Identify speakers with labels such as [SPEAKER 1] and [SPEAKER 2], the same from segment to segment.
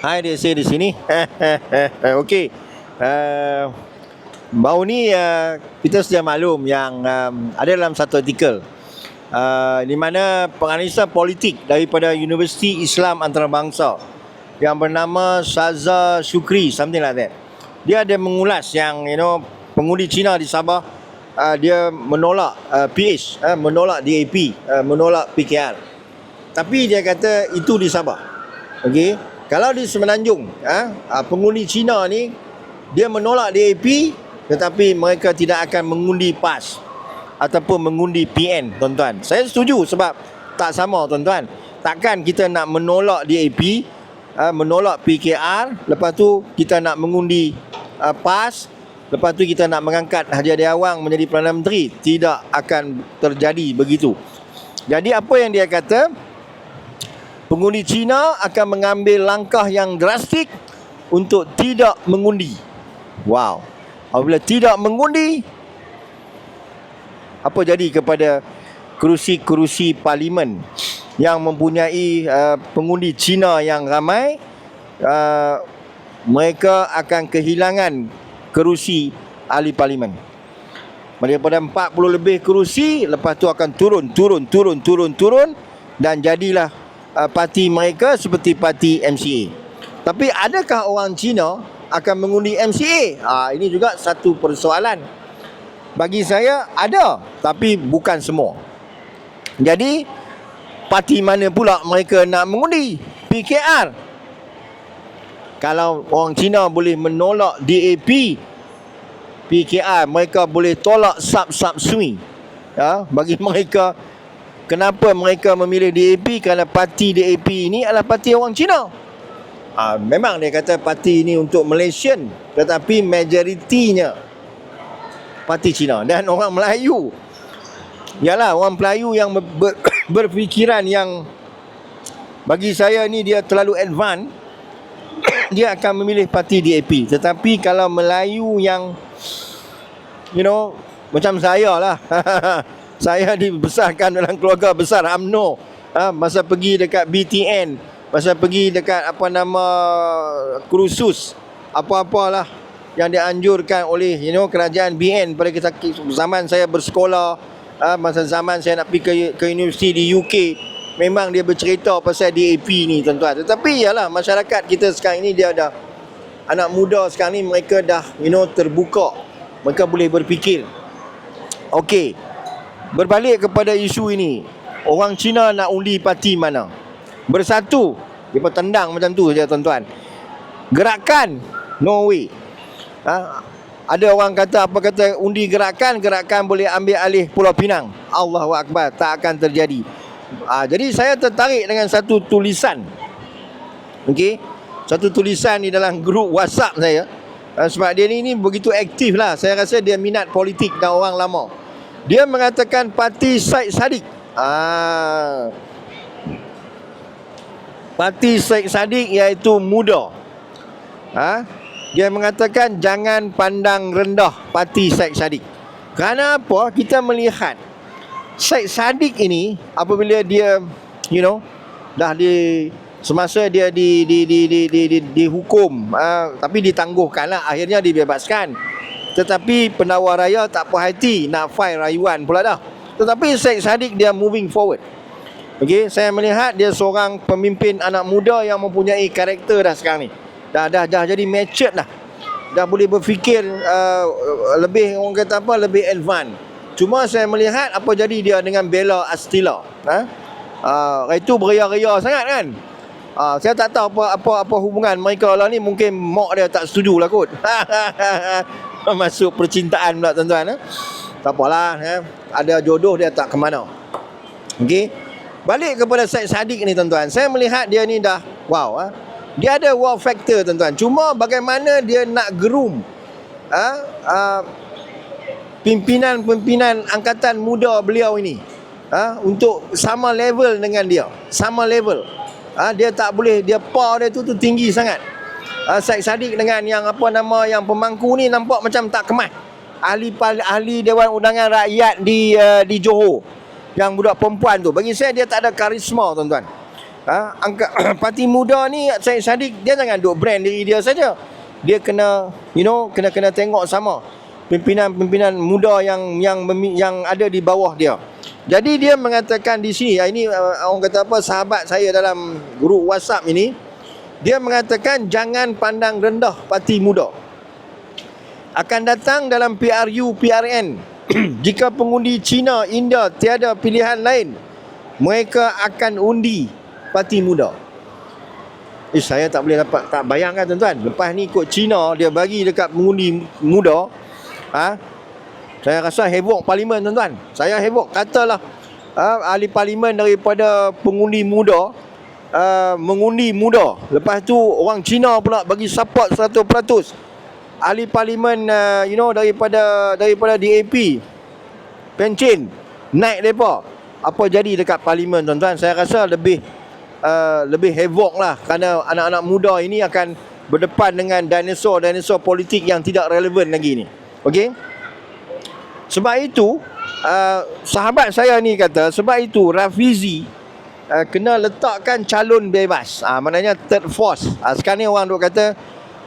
[SPEAKER 1] Hai dia saya di sini. Okey. Uh, baru ni uh, kita sudah maklum yang um, ada dalam satu artikel uh, di mana penganalisan politik daripada Universiti Islam Antarabangsa yang bernama Saza Shukri something like that. Dia ada mengulas yang you know pengundi Cina di Sabah uh, dia menolak uh, PH, uh, menolak DAP, uh, menolak PKR. Tapi dia kata itu di Sabah. Okey. Kalau di Semenanjung, ha, pengundi Cina ni dia menolak DAP tetapi mereka tidak akan mengundi PAS ataupun mengundi PN, tuan-tuan. Saya setuju sebab tak sama, tuan-tuan. Takkan kita nak menolak DAP, ha, menolak PKR, lepas tu kita nak mengundi ha, PAS, lepas tu kita nak mengangkat Haji Adi Awang menjadi Perdana Menteri. Tidak akan terjadi begitu. Jadi apa yang dia kata? Pengundi Cina akan mengambil langkah yang drastik untuk tidak mengundi. Wow. Apabila tidak mengundi, apa jadi kepada kerusi-kerusi parlimen yang mempunyai uh, pengundi Cina yang ramai? Uh, mereka akan kehilangan kerusi ahli parlimen. Daripada 40 lebih kerusi, lepas tu akan turun, turun, turun, turun, turun dan jadilah uh, parti mereka seperti parti MCA. Tapi adakah orang Cina akan mengundi MCA? Ha, ini juga satu persoalan. Bagi saya ada, tapi bukan semua. Jadi parti mana pula mereka nak mengundi? PKR. Kalau orang Cina boleh menolak DAP, PKR mereka boleh tolak sub-sub sui. Ya, bagi mereka Kenapa mereka memilih DAP? Kerana parti DAP ini adalah parti orang Cina. Ha, memang dia kata parti ini untuk Malaysian. Tetapi majoritinya parti Cina. Dan orang Melayu. Yalah orang Melayu yang ber, berfikiran yang bagi saya ni dia terlalu advance. dia akan memilih parti DAP. Tetapi kalau Melayu yang you know macam saya lah. Saya dibesarkan dalam keluarga besar AMNO. Ha, masa pergi dekat BTN, masa pergi dekat apa nama kursus, apa-apalah yang dianjurkan oleh you know kerajaan BN pada kita zaman saya bersekolah, ha, masa zaman saya nak pergi ke, ke universiti di UK, memang dia bercerita pasal DAP ni tuan-tuan. Tetapi yalah masyarakat kita sekarang ini dia dah anak muda sekarang ni mereka dah you know terbuka. Mereka boleh berfikir. Okey. Berbalik kepada isu ini Orang Cina nak undi parti mana? Bersatu. Dia tendang macam tu saja tuan-tuan. Gerakan No way. Ha? Ada orang kata Apa kata undi gerakan Gerakan boleh ambil alih Pulau Pinang. Allahu Akbar Tak akan terjadi. Ha, Jadi saya tertarik dengan satu tulisan. Okey? Satu tulisan di dalam grup WhatsApp saya. Ha, Sebab dia ni, ni begitu aktif lah Saya rasa dia minat politik dan orang lama dia mengatakan parti Syed Saddiq. Ah. Parti Syed Saddiq iaitu muda. Ha? Dia mengatakan jangan pandang rendah parti Syed Saddiq. Kerana apa? Kita melihat Syed Saddiq ini apabila dia you know dah di semasa dia di di di di di, di, dihukum uh, tapi ditangguhkanlah akhirnya dibebaskan tetapi penawar raya tak puas hati nak file rayuan pula dah. Tetapi Syed Saddiq dia moving forward. Okey, saya melihat dia seorang pemimpin anak muda yang mempunyai karakter dah sekarang ni. Dah dah dah jadi matured dah. Dah boleh berfikir uh, lebih orang kata apa lebih advance. Cuma saya melihat apa jadi dia dengan Bella Astila. Ha? Uh, itu beria-ria sangat kan? Uh, saya tak tahu apa apa apa hubungan mereka lah ni mungkin mak dia tak setuju lah kot. masuk percintaan pula tuan-tuan eh? tak apalah eh? ada jodoh dia tak ke mana okey balik kepada Syed Saddiq ni tuan-tuan saya melihat dia ni dah wow eh? dia ada wow factor tuan-tuan cuma bagaimana dia nak groom eh? uh, pimpinan-pimpinan angkatan muda beliau ini uh, untuk sama level dengan dia sama level uh, dia tak boleh dia power dia tu tu tinggi sangat uh, Syed Saddiq dengan yang apa nama yang pemangku ni nampak macam tak kemas. Ahli ahli Dewan Undangan Rakyat di uh, di Johor. Yang budak perempuan tu. Bagi saya dia tak ada karisma tuan-tuan. Ha, angka parti muda ni Syed Saddiq dia jangan duk brand diri dia saja. Dia kena you know kena kena tengok sama pimpinan-pimpinan muda yang yang yang ada di bawah dia. Jadi dia mengatakan di sini ini uh, orang kata apa sahabat saya dalam grup WhatsApp ini dia mengatakan jangan pandang rendah parti muda. Akan datang dalam PRU PRN jika pengundi China India tiada pilihan lain mereka akan undi parti muda. Eh saya tak boleh dapat tak bayangkan tuan-tuan. Lepas ni ikut China dia bagi dekat pengundi muda. Ha? Saya rasa heboh parlimen tuan-tuan. Saya heboh katalah ha, ahli parlimen daripada pengundi muda uh, mengundi muda. Lepas tu orang Cina pula bagi support 100%. Ahli parlimen uh, you know daripada daripada DAP pencin naik depa. Apa jadi dekat parlimen tuan-tuan? Saya rasa lebih uh, lebih havoc lah kerana anak-anak muda ini akan berdepan dengan dinosaur-dinosaur politik yang tidak relevan lagi ni. Okey? Sebab itu uh, sahabat saya ni kata sebab itu Rafizi uh, kena letakkan calon bebas. Ah uh, maknanya third force. Uh, sekarang ni orang duk kata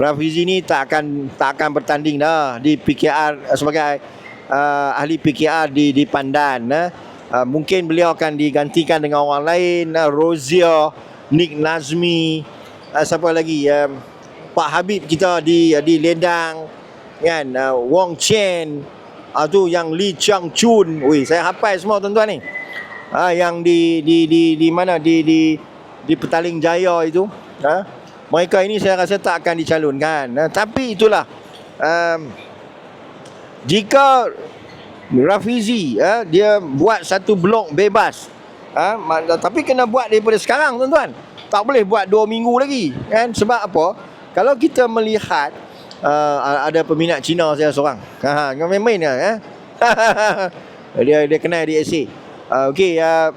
[SPEAKER 1] Rafizi ni tak akan tak akan bertanding dah di PKR uh, sebagai uh, ahli PKR di di Pandan uh. Uh, mungkin beliau akan digantikan dengan orang lain uh, Rozia Nick Nazmi uh, siapa lagi uh, Pak Habib kita di uh, di Ledang kan uh, Wong Chen uh, tu yang Lee Chang Chun Ui, saya hafal semua tuan-tuan ni uh, yang di di di di mana di di di Petaling Jaya itu uh, mereka ini saya rasa tak akan dicalonkan uh, tapi itulah um, jika Rafizi eh, dia buat satu blok bebas. Ha, tapi kena buat daripada sekarang tuan-tuan. Tak boleh buat dua minggu lagi kan sebab apa? Kalau kita melihat uh, ada peminat Cina saya seorang. Ha, ha main-main dia eh. dia dia kenal di AC. Uh, okey uh,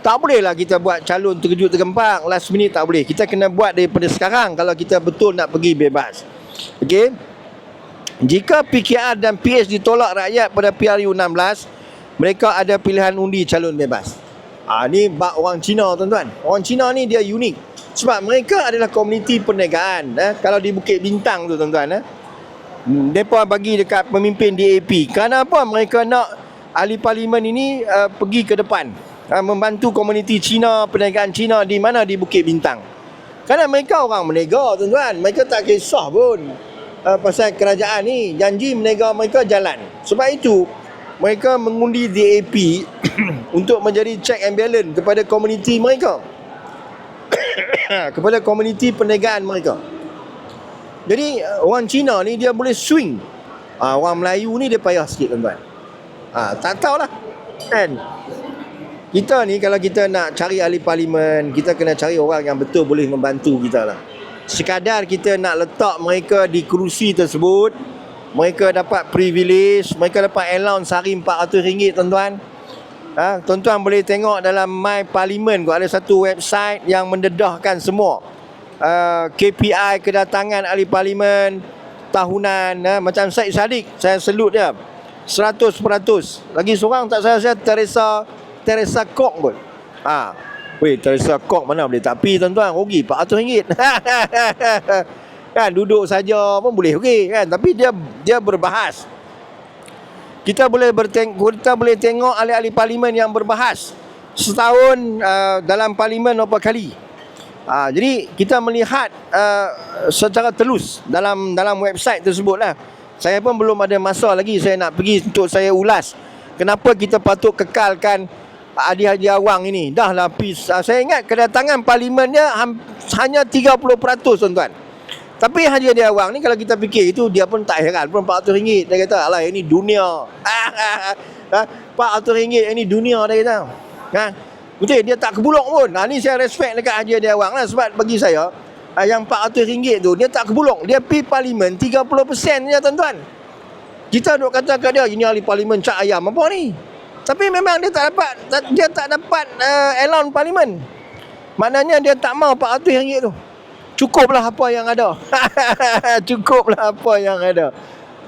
[SPEAKER 1] tak boleh lah kita buat calon terkejut tergempak last minute tak boleh. Kita kena buat daripada sekarang kalau kita betul nak pergi bebas. Okey. Jika PKR dan PS ditolak rakyat pada PRU 16, mereka ada pilihan undi calon bebas. Ah ha, ni bak orang Cina tuan-tuan. Orang Cina ni dia unik. Sebab mereka adalah komuniti perniagaan. Eh? Kalau di Bukit Bintang tu tuan-tuan. Eh? Mereka bagi dekat pemimpin DAP. Kenapa mereka nak ahli parlimen ini uh, pergi ke depan. Uh, membantu komuniti Cina, perniagaan Cina di mana di Bukit Bintang. Kerana mereka orang menega tuan-tuan. Mereka tak kisah pun uh, pasal kerajaan ni janji menega mereka jalan. Sebab itu mereka mengundi DAP untuk menjadi check and balance kepada komuniti mereka. kepada komuniti perniagaan mereka. Jadi uh, orang Cina ni dia boleh swing. Uh, orang Melayu ni dia payah sikit tuan-tuan. Uh, tak tahulah. Kan? Kita ni kalau kita nak cari ahli parlimen, kita kena cari orang yang betul boleh membantu kita lah sekadar kita nak letak mereka di kerusi tersebut mereka dapat privilege mereka dapat allowance sehari RM400 tuan-tuan ha, tuan-tuan boleh tengok dalam My Parliament ada satu website yang mendedahkan semua uh, ha, KPI kedatangan ahli parlimen tahunan ha, macam Syed Saddiq saya selut dia 100% lagi seorang tak saya saya Teresa Teresa Kok pun ha, Weh, Teresa Kok mana boleh tak pi tuan-tuan? Rugi RM400. kan duduk saja pun boleh rugi kan. Tapi dia dia berbahas. Kita boleh berteng kita boleh tengok ahli-ahli parlimen yang berbahas setahun uh, dalam parlimen berapa kali. Uh, jadi kita melihat uh, secara telus dalam dalam website tersebut lah. Saya pun belum ada masa lagi saya nak pergi untuk saya ulas. Kenapa kita patut kekalkan hadiah-hadiah awang ini? Dah lapis uh, saya ingat kedatangan parlimennya hanya 30% tuan-tuan. Tapi hadiah-hadiah awang ni kalau kita fikir itu dia pun tak heran. Pun RM400 dia kata alah ini dunia. RM400 ini dunia dia kata. Ha? betul dia tak kebulok pun. Ha, ni saya respect dekat hadiah-hadiah awang lah sebab bagi saya yang RM400 tu dia tak kebulok dia pergi parlimen 30% je tuan-tuan kita duk kata kat dia ini ahli parlimen cak ayam apa ni tapi memang dia tak dapat dia tak dapat uh, allowance parlimen. Maknanya dia tak mau RM400 tu. Cukuplah apa yang ada. Cukuplah apa yang ada.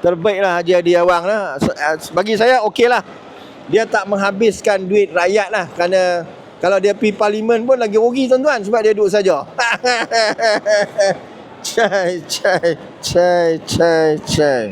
[SPEAKER 1] Terbaiklah Haji Adi Awang lah. Eh, bagi saya okeylah. Dia tak menghabiskan duit rakyat lah. Kerana Kalau dia pergi parlimen pun lagi rugi tuan-tuan sebab dia duduk saja. cai, cai, cai, cai, cai.